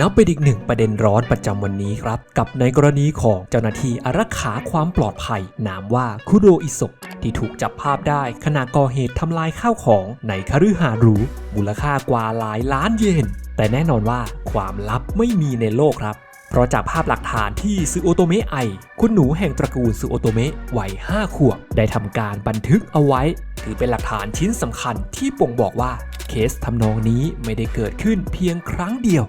นับเป็นอีกหนึ่งประเด็นร้อนประจำวันนี้ครับ กับในกรณีของเจ้าหน้าที่อารักขาความปลอดภัย นามว่าคุโดอิโซะที่ถูกจับภาพได้ขณะก่อเหตุทำลายข้าวของในคฤหาสน์หรูมูลค่ากว่าหลายล้านเยน แต่แน่นอนว่าความลับไม่มีในโลกครับ เพราะจากภาพหลักฐานที่ซูโอโตเมะไอ คุณหนูแห่งตระกูลซูโอโตเมะวัย 5 ขวบ ได้ทำการบันทึกเอาไว้ ถือเป็นหลักฐานชิ้นสำคัญที่บ่งบอกว่าเคสทำนองนี้ไม่ได้เกิดขึ้นเพียงครั้งเดียว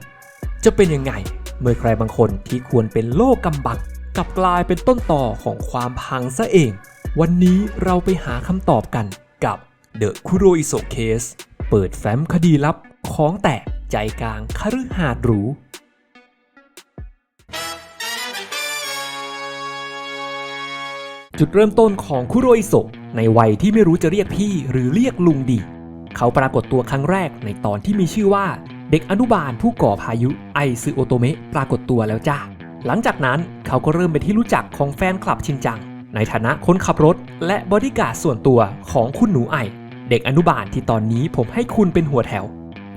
จะเป็นยังไง เมื่อใครบางคนที่ควรเป็นโลกกำบังกลับกลายเป็นต้นต่อของความพังซะเอง วันนี้เราไปหาคำตอบกันกับ The Kuro Iso Case เปิดแฟ้มคดีลับของแตกใจกลางคฤหาสน์หรูจุดเริ่มต้นของคุโรอิโซะในวัยที่ไม่รู้จะเรียกพี่หรือเรียกลุงดี เขาปรากฏตัวครั้งแรกในตอนที่มีชื่อว่า เด็กอนุบาลผู้ก่อพายุไอซึโอโตเมะปรากฏตัวแล้วจ้าหลังจากนั้นเขาก็เริ่มเป็นที่รู้จักของแฟนคลับชินจัง ในฐานะคนขับรถ และบอดี้การ์ดส่วนตัวของคุณหนูไอ เด็กอนุบาลที่ตอนนี้ผมให้คุณเป็นหัวแถว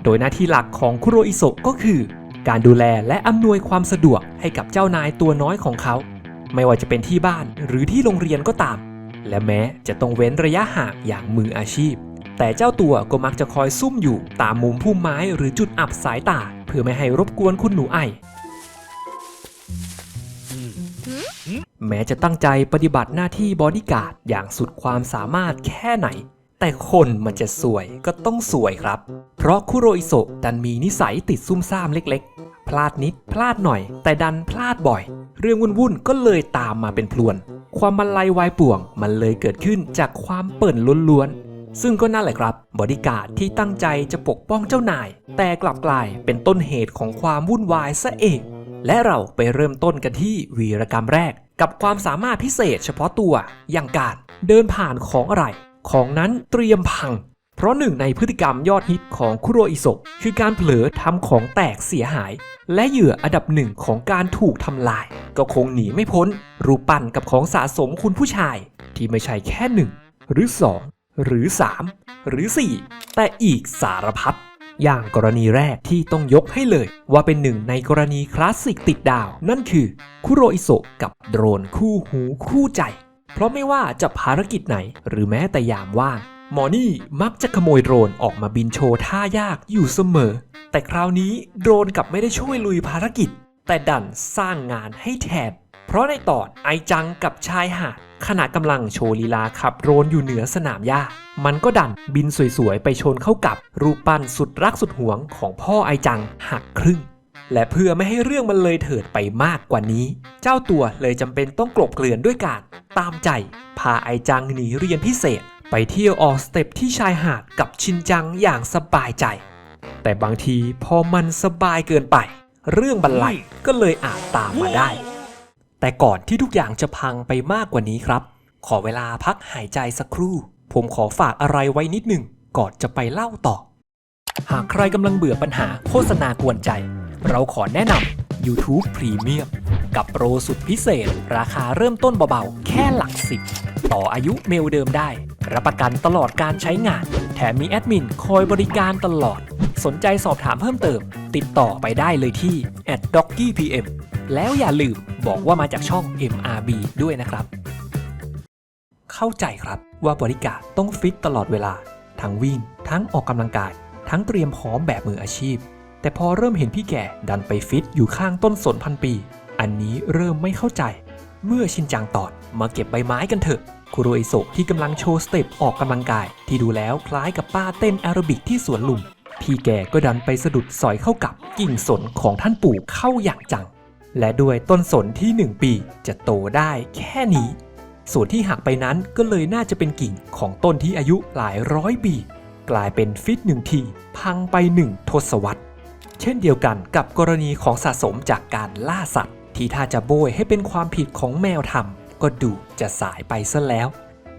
โดยหน้าที่หลักของคุโรอิโซะก็คือ การดูแลและอำนวยความสะดวกให้กับเจ้านายตัวน้อยของเขา ไม่ว่าจะเป็นที่บ้านหรือที่โรงเรียนก็ตาม และแม้จะต้องเว้นระยะห่างอย่างมืออาชีพ แต่เจ้าตัวก็มักจะคอยซุ่มอยู่ตามมุมพุ่มไม้หรือจุดอับสายตา เพื่อไม่ให้รบกวนคุณหนูไอแม้จะตั้งใจปฏิบัติหน้าที่บอดี้การ์ดอย่างสุดความสามารถแค่ไหน แต่คนมันจะสวยก็ต้องสวยครับ เพราะคุโรอิโซะดันมีนิสัยติดซุ่มซ่ามเล็กๆ พลาดนิดพลาดหน่อย แต่ดันพลาดบ่อย เรื่องวุ่นๆก็เลยตามมาเป็นพลวน ความมันลายวายป่วงมันเลยเกิดขึ้นจากความเปิ่นล้วนๆ ซึ่งก็นั่นแหละครับ บอดี้การ์ดที่ตั้งใจจะปกป้องเจ้านาย แต่กลับกลายเป็นต้นเหตุของความวุ่นวายซะเอง และเราไปเริ่มต้นกันที่วีรกรรมแรก กับความสามารถพิเศษเฉพาะตัวอย่างการเดินผ่านของอะไร ของนั้นเตรียมพัง เพราะหนึ่งในพฤติกรรมยอดฮิตของคุโรอิโซะคือการเผลอทำของแตกเสียหาย และเหยื่ออันดับหนึ่งของการถูกทำลาย ก็คงหนีไม่พ้น รูปปั้นกับของสะสมคุณผู้ชาย ที่ไม่ใช่แค่หนึ่งหรือสอง หรือสามหรือสี่แต่อีกสารพัดอย่างกรณีแรกที่ต้องยกให้เลย ว่าเป็นหนึ่งในกรณีคลาสสิกติดดาว นั่นคือคุโรอิโซะกับโดรนคู่หูคู่ใจ เพราะไม่ว่าจะภารกิจไหนหรือแม้แต่ยามว่างหมอนี่มักจะขโมยโดรนออกมาบินโชว์ท่ายากอยู่เสมอ แต่คราวนี้โดรนกลับไม่ได้ช่วยลุยภารกิจ แต่ดันสร้างงานให้แทนเพราะในตอนไอจังกับชายหาด ขณะกำลังโชว์ลีลาขับโรนอยู่เหนือสนามหญ้า มันก็ดันบินสวยๆ ไปชนเข้ากับรูปปั้นสุดรักสุดหวงของพ่อไอจังหักครึ่ง และเพื่อไม่ให้เรื่องมันเลยเถิดไปมากกว่านี้ เจ้าตัวเลยจำเป็นต้องกลบเกลื่อนด้วยการตามใจ พาไอจังหนีเรียนพิเศษ ไปเที่ยวออกสเต็ปที่ชายหาดกับชินจังอย่างสบายใจ แต่บางทีพอมันสบายเกินไป เรื่องบันไลก็เลยอาจตามมาได้ แต่ก่อนที่ทุกอย่างจะพังไปมากกว่านี้ครับ ขอเวลาพักหายใจสักครู่ ผมขอฝากอะไรไว้นิดหนึ่งก่อนจะไปเล่าต่อ หากใครกำลังเบื่อปัญหาโฆษณากวนใจ เราขอแนะนำ YouTube Premium กับโปรสุดพิเศษ ราคาเริ่มต้นเบาๆ แค่หลักสิบ ต่ออายุเมลเดิมได้ รับประกันตลอดการใช้งาน แถมมีแอดมินคอยบริการตลอด สนใจสอบถามเพิ่มเติม ติดต่อไปได้เลยที่ @doggypm แล้วอย่าลืม บอกว่ามาจากช่อง MRB ด้วยนะครับ เข้าใจครับว่าบริการต้องฟิตตลอดเวลา ทั้งวิ่ง ทั้งออกกำลังกาย ทั้งเตรียมพร้อมแบบมืออาชีพ แต่พอเริ่มเห็นพี่แก่ดันไปฟิตอยู่ข้างต้นสนพันปี อันนี้เริ่มไม่เข้าใจ เมื่อชินจังตอดมาเก็บใบไม้กันเถอะคุโรอิโซะที่กำลังโชว์สเต็ปออกกำลังกาย ที่ดูแล้วคล้ายกับป้าเต้นแอโรบิกที่สวนลุม พี่แก่ก็ดันไปสะดุดสอยเข้ากับกิ่งสนของท่านปู่เข้าอย่างจัง และด้วยต้นสนที่ 1 ปีจะโตได้แค่นี้ ส่วนที่หักไปนั้นก็เลยน่าจะเป็นกิ่งของต้นที่อายุหลายร้อยปี กลายเป็นฟิตหนึ่งทีพังไปหนึ่งทศวรรษ เช่นเดียวกันกับกรณีของสะสมจากการล่าสัตว์ ที่ถ้าจะโบยให้เป็นความผิดของแมวทำก็ดูจะสายไปซะแล้ว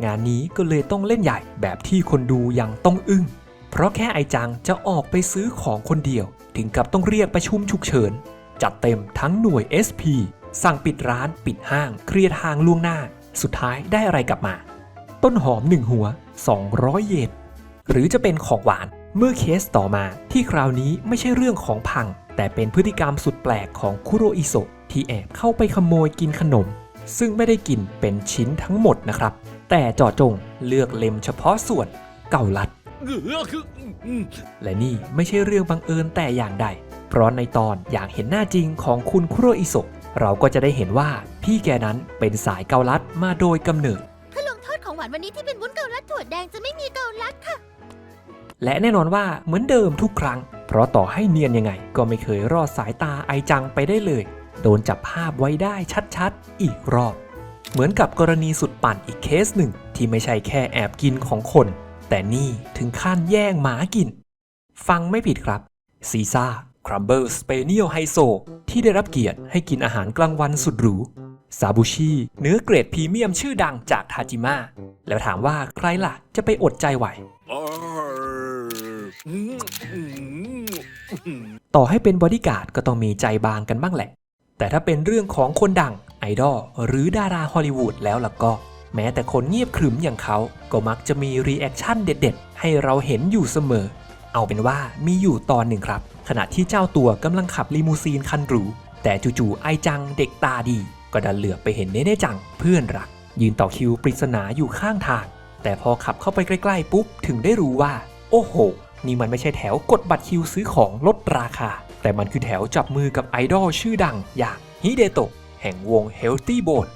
งานนี้ก็เลยต้องเล่นใหญ่แบบที่คนดูยังต้องอึ้ง เพราะแค่ไอจังจะออกไปซื้อของคนเดียว ถึงกับต้องเรียกประชุมฉุกเฉิน จัดเต็มทั้งหน่วย SP สั่งปิดร้านปิดห้าง เคลียร์ทางล่วงหน้า สุดท้ายได้อะไรกลับมา ต้นหอม 1 หัว 200 เยนหรือจะเป็นของหวานเมื่อเคสต่อมาที่คราวนี้ไม่ใช่เรื่องของพัง แต่เป็นพฤติกรรมสุดแปลกของคุโรอิโซะที่แอบเข้าไปขโมยกินขนม ซึ่งไม่ได้กินเป็นชิ้นทั้งหมดนะครับ แต่จาะจงเลือกเล็มเฉพาะส่วนเก่าลัด และนี่ไม่ใช่เรื่องบังเอิญแต่อย่างใด เพราะในตอนอยากเห็นหน้าจริงของคุณคุโรอิโซะเราก็จะได้เห็นว่าพี่แกนั้นเป็นสายเกาลัดมาโดยกำเนิดเพื่อลงโทษของหวานวันนี้ที่เป็นวุ้นเกาลัดถั่วแดงจะไม่มีเกาลัดค่ะ และแน่นอนว่าเหมือนเดิมทุกครั้ง เพราะต่อให้เนียนยังไง ก็ไม่เคยรอดสายตาไอจังไปได้เลย โดนจับภาพไว้ได้ชัดๆ อีกรอบ เหมือนกับกรณีสุดปั่นอีกเคสหนึ่งที่ไม่ใช่แค่แอบกินของคน แต่นี่ถึงขั้นแย่งหมากิน ฟังไม่ผิดครับ ซีซ่าครัมเบิลสเปเนียลไฮโซที่ได้รับเกียรติให้กินอาหารกลางวันสุดหรู ซาบูชิเนื้อเกรดพรีเมียมชื่อดังจากทาจิมะแล้วถามว่าใครล่ะจะไปอดใจไหว ต่อให้เป็นบอดี้การ์ดก็ต้องมีใจบางกันบ้างแหละ แต่ถ้าเป็นเรื่องของคนดังไอดอลหรือดาราฮอลลีวูดแล้วล่ะก็ แม้แต่คนเงียบขรึมอย่างเขาก็มักจะมีรีแอคชั่นเด็ดๆ ให้เราเห็นอยู่เสมอ เอาเป็นว่ามีอยู่ตอนหนึ่งครับ ขณะที่เจ้าตัวกำลังขับลีมูซีนคันหรู แต่จู่ๆไอจังเด็กตาดี ก็ดันเหลือบไปเห็นเนเน่จังเพื่อนรัก ยืนต่อคิวปริศนาอยู่ข้างทาง แต่พอขับเข้าไปใกล้ๆปุ๊บถึงได้รู้ว่า โอ้โห นี่มันไม่ใช่แถวกดบัตรคิวซื้อของลดราคา แต่มันคือแถวจับมือกับไอดอลชื่อดังอย่างฮิเดโตะแห่งวง Healthy Bone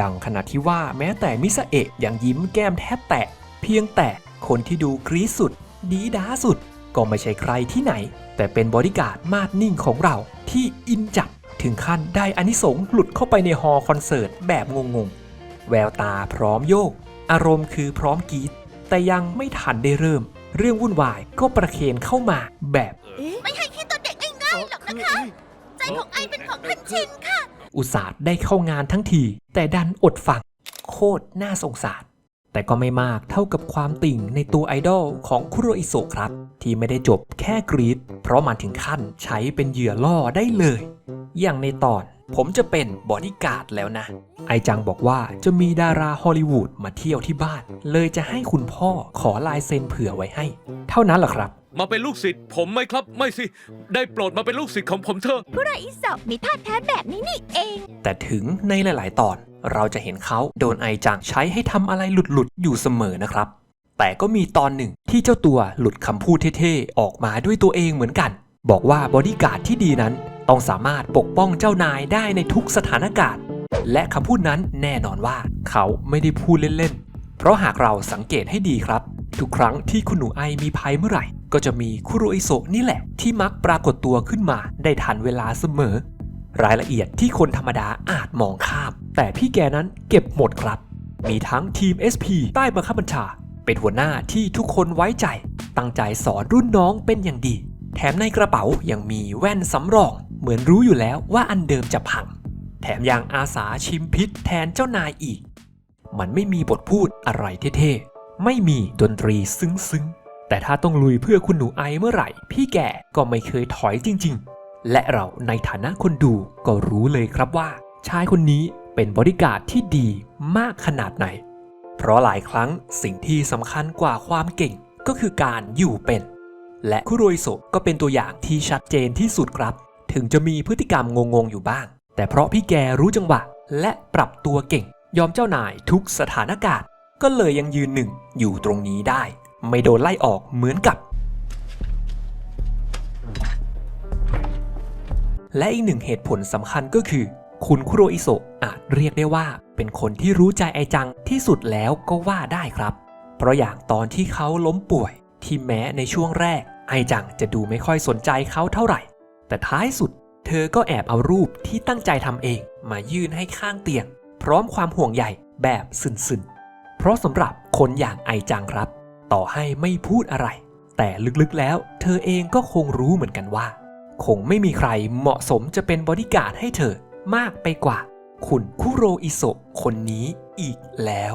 ดังขนาดที่ว่าแม้แต่มิซาเอะยังยิ้มแก้มแทบแตก เพียงแต่คนที่ดูกรี๊ดสุด ดีด้าสุด ก็ไม่ใช่ใครที่ไหน แต่เป็นบริการดมาดนิ่งของเราที่อินจัดถึงขั้นได้อานิสงส์หลุดเข้าไปในฮอลล์คอนเสิร์ตแบบงงๆ แววตาพร้อมโยก อารมณ์คือพร้อมกรีดแต่ยังไม่ทันได้เริ่ม เรื่องวุ่นวายก็ประเคนเข้ามาแบบ ไม่ให้ขี้ตัวเด็กง่ายๆหรอกนะคะ ใจของไอเป็นของท่านชินค่ะ อุตส่าห์ได้เข้างานทั้งที แต่ดันอดฟัง โคตรน่าสงสาร แต่ก็ไม่มากเท่ากับความติ่งในตัวไอดอลของคุโรอิโซะครับ ที่ไม่ได้จบแค่กรีด เพราะมันถึงขั้นใช้เป็นเหยื่อล่อได้เลย อย่างในตอนผมจะเป็นบอดี้การ์ดแล้วนะ ไอจังบอกว่าจะมีดาราฮอลลีวูดมาเที่ยวที่บ้าน เลยจะให้คุณพ่อขอลายเซ็นเผื่อไว้ให้ เท่านั้นเหรอครับ มาเป็นลูกศิษย์ผมไหมครับ ไม่สิ ได้โปรดมาเป็นลูกศิษย์ของผมเถอะคุโรอิโซะมีท่าแท้แบบนี้นี่เอง แต่ถึงในหลาย ๆ ตอน เราจะเห็นเขาโดนไอจังใช้ให้ทำอะไรหลุด ๆ อยู่เสมอนะครับ แต่ก็มีตอนหนึ่งที่เจ้าตัวหลุดคำพูดเท่ๆ ออกมาด้วยตัวเองเหมือนกัน บอกว่าบอดี้การ์ดที่ดีนั้น ต้องสามารถปกป้องเจ้านายได้ในทุกสถานการณ์ และคำพูดนั้นแน่นอนว่าเขาไม่ได้พูดเล่น ๆ เพราะหากเราสังเกตให้ดีครับ ทุกครั้งที่คุณหนูไอมีภัยเมื่อไหร่ ก็จะมีคุโรอิโซะนี่แหละ ที่มักปรากฏตัวขึ้นมาได้ทันเวลาเสมอ รายละเอียดที่คนธรรมดาอาจมองข้าม แต่พี่แกนั้นเก็บหมดครับ มีทั้งทีม SP ใต้บังคับบัญชา เป็นหัวหน้าที่ทุกคนไว้ใจ ตั้งใจสอนรุ่นน้องเป็นอย่างดี แถมในกระเป๋ายังมีแว่นสำรอง เหมือนรู้อยู่แล้วว่าอันเดิมจะพัง แถมยังอาสาชิมพิษแทนเจ้านายอีก มันไม่มีบทพูดอะไรเท่ๆ ไม่มีดนตรีซึ้งๆ แต่ถ้าต้องลุยเพื่อคุณหนูไอเมื่อไหร่ พี่แกก็ไม่เคยถอยจริงๆ และเราในฐานะคนดูก็รู้เลยครับว่า ชายคนนี้เป็นบริการที่ดีมากขนาดไหน เพราะหลายครั้งสิ่งที่สำคัญกว่าความเก่งก็คือการอยู่เป็น และคุโรอิโซก็เป็นตัวอย่างที่ชัดเจนที่สุดครับ ถึงจะมีพฤติกรรมงงๆอยู่บ้าง แต่เพราะพี่แกรู้จังหวะและปรับตัวเก่ง ยอมเจ้านายทุกสถานการณ์ ก็เลยยังยืนหนึ่งอยู่ตรงนี้ได้ ไม่โดนไล่ออกเหมือนกับ และอีกหนึ่งเหตุผลสำคัญก็คือ คุณคุโรอิโซะอาจเรียกได้ว่า เป็นคนที่รู้ใจไอจังที่สุดแล้วก็ว่าได้ครับ เพราะอย่างตอนที่เขาล้มป่วย ที่แม้ในช่วงแรก ไอจังจะดูไม่ค่อยสนใจเขาเท่าไหร่ แต่ท้ายสุด เธอก็แอบเอารูปที่ตั้งใจทำเองมายื่นให้ข้างเตียง พร้อมความห่วงใยแบบซึนๆ เพราะสำหรับคนอย่างไอจังครับ ต่อให้ไม่พูดอะไร แต่ลึกๆแล้ว เธอเองก็คงรู้เหมือนกันว่า คงไม่มีใครเหมาะสมจะเป็นบอดี้การ์ดให้เธอมากไปกว่า คุณคุโรอิโซะคนนี้อีกแล้ว